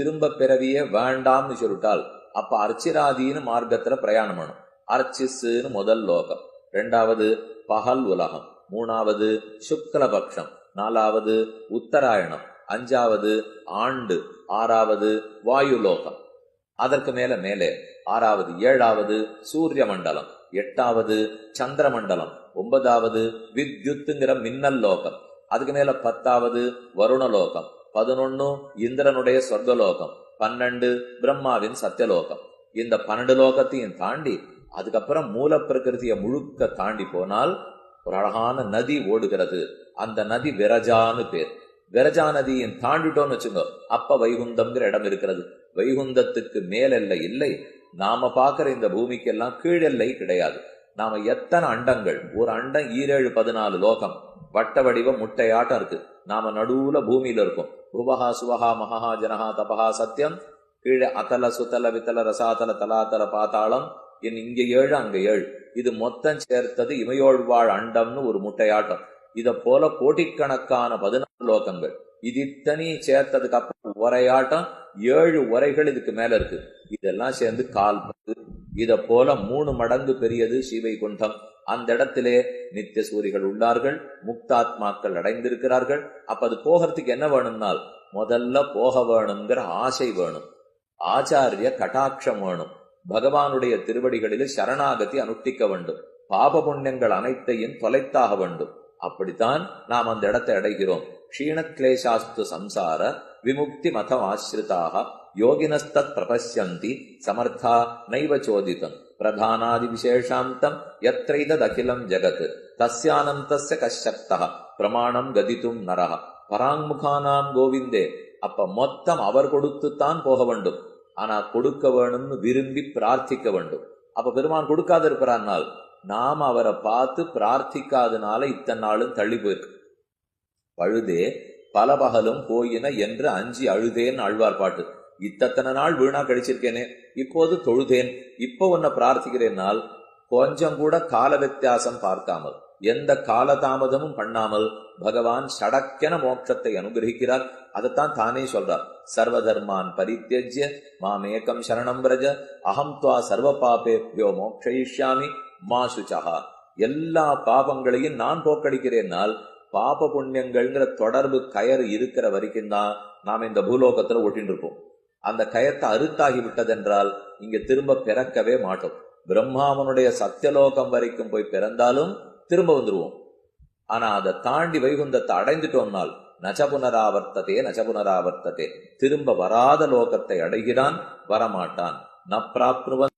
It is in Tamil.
திரும்ப பிறவிய வேண்டாம்னு சொல்லிட்டால் அப்ப அர்ச்சிராதீன மார்க்கத்துல பிரயாணம் பண்ணும். அர்ச்சிஸ்ன்னு முதல் லோகம். ரெண்டாவது பகல் உலகம். மூணாவது சுக்லபக்ஷம். நாலாவது உத்தராயணம். அஞ்சாவது ஆண்டு. ஆறாவது வாயு லோகம் அதற்கு மேல மேலே. ஆறாவது ஏழாவது சூரிய மண்டலம் எட்டாவது சந்திர மண்டலம் ஒன்பதாவது வித்யுத்துங்கிற மின்னல் லோகம். அதுக்கு மேல பத்தாவது வருண லோகம் பதினொன்னு இந்திரனுடைய சொர்க்கலோகம் பன்னெண்டு பிரம்மாவின் சத்தியலோகம். இந்த பன்னெண்டு லோகத்தையும் தாண்டி அதுக்கப்புறம் மூல பிரகிருதியை முழுக்க தாண்டி போனால் ஒரு அழகான நதி ஓடுகிறது. அந்த நதி விரஜான்னு பேர். விரஜா நதியின் தாண்டிட்டோம்னு வச்சுங்க அப்ப வைகுந்தம்ங்கிற இடம் இருக்கிறது. வைகுந்தத்துக்கு மேலெல்லை இல்லை. நாம பாக்குற இந்த பூமிக்கெல்லாம் கீழெல்லை கிடையாது. நாம எத்தனை அண்டங்கள்? ஒரு அண்டம் ஈரேழு பதினாலு லோகம். வட்ட வடிவ முட்டையாட்டம் இருக்கு. நாம நடுவுல பூமியில இருக்கோம். புவஹா சுவஹா மகஹா ஜனஹா தபஹா சத்தியம் கீழே அத்தல சுத்தல வித்தல ரசாத்தல தலாதல பாத்தாளம் என் இங்க ஏழு அங்க ஏழு. இது மொத்தம் சேர்த்தது இமையோழ்வாழ் அண்டம்னு ஒரு முட்டையாட்டம். இத போல கோடிக்கணக்கான பதினாறு லோகங்கள். இது இத்தனி சேர்த்ததுக்கு அப்புறம் உரையாட்டம். ஏழு உரைகள் இதுக்கு மேல இருக்கு. இதெல்லாம் சேர்ந்து கால் இத போல மூணு மடங்கு பெரியது ஸ்ரீவைகுண்டம். அந்த இடத்திலே நித்திய சூரிகள் உள்ளார்கள் முக்தாத்மாக்கள் அடைந்திருக்கிறார்கள். அப்ப அது போகிறதுக்கு என்ன வேணும்னால் முதல்ல போக வேணுங்கிற ஆசை வேணும். ஆச்சாரிய கட்டாட்சம் வேணும். பகவானுடைய திருவடிகளில் சரணாகதி அனுஷ்டிக்க வேண்டும். பாப புண்ணியங்கள் அனைத்தையும் தொலைத்தாக வேண்டும். அப்படித்தான் நாம் அந்த இடத்தை அடைகிறோம். க்ஷீணக்லேசாஸ்து சம்சார விமுக்தி மதம் ஆசிரிதாக யோகினஸ்தத் பிரபஷ்யந்தி சமர்த்தா நைவ சோதிதம் பிரதானாதி விசேஷாந்தம் எத்தைததகிலம் ஜகத் தஸ்யானந்தஸ்ய கஷக்தா பிரமாணம் கதித்தும் நரஹ பராங்முகானாம் கோவிந்தே அப்ப மொத்தம் அவர் கொடுத்துத்தான் போக வேண்டும் ஆனா கொடுக்க வேணும்னு விரும்பி பிரார்த்திக்க வேண்டும் அப்ப பெருமான் கொடுக்காது இருக்கிறார்னால் நாம் அவரை பார்த்து பிரார்த்திக்காதனால இத்தனை நாளும் தள்ளி போயிருக்கு பழுதே பல பகலும் போயின என்று அஞ்சி அழுதேன்னு ஆழ்வார் பாட்டு இத்தத்தனை நாள் வீணா கழிச்சிருக்கேனே இப்போது தொழுதேன் இப்போ உன்னை பிரார்த்திக்கிறேனால் கொஞ்சம் கூட கால வித்தியாசம் பார்க்காமல் எந்த காலதாமதமும் பண்ணாமல் பகவான் சடக்கென மோட்சத்தை அனுகிரகிக்கிறார். அதைத்தான் தானே சொல்றார். சர்வதர்மான் பரித்தியஜ்ய மாமேக்கம் சரணம் பிரஜ அகம் துவா சர்வ பாபேபியோ மோக்ஷயிஷ்யாமி மா சுச்சகா எல்லா பாபங்களையும் நான் போக்கடிக்கிறேன்னால் பாப புண்ணியங்கள்ங்கிற தொடர்பு கயறு இருக்கிற வரைக்கும் தான் நாம் இந்த பூலோகத்துல ஒட்டின்னு இருப்போம். அந்த கயத்தை அறுத்தாகி விட்டதென்றால் இங்க திரும்ப பிறக்கவே மாட்டோம். பிரம்மாவனுடைய சத்தியலோகம் வரைக்கும் போய் பிறந்தாலும் திரும்ப வந்துருவோம். ஆனா அதை தாண்டி வைகுந்தத்தை அடைந்துட்டோம்னால் நச்ச புனராவர்த்ததே நச்ச புனராவர்த்ததே திரும்ப வராத லோகத்தை அடைகிறான் வரமாட்டான். ந பிராப்னுவன்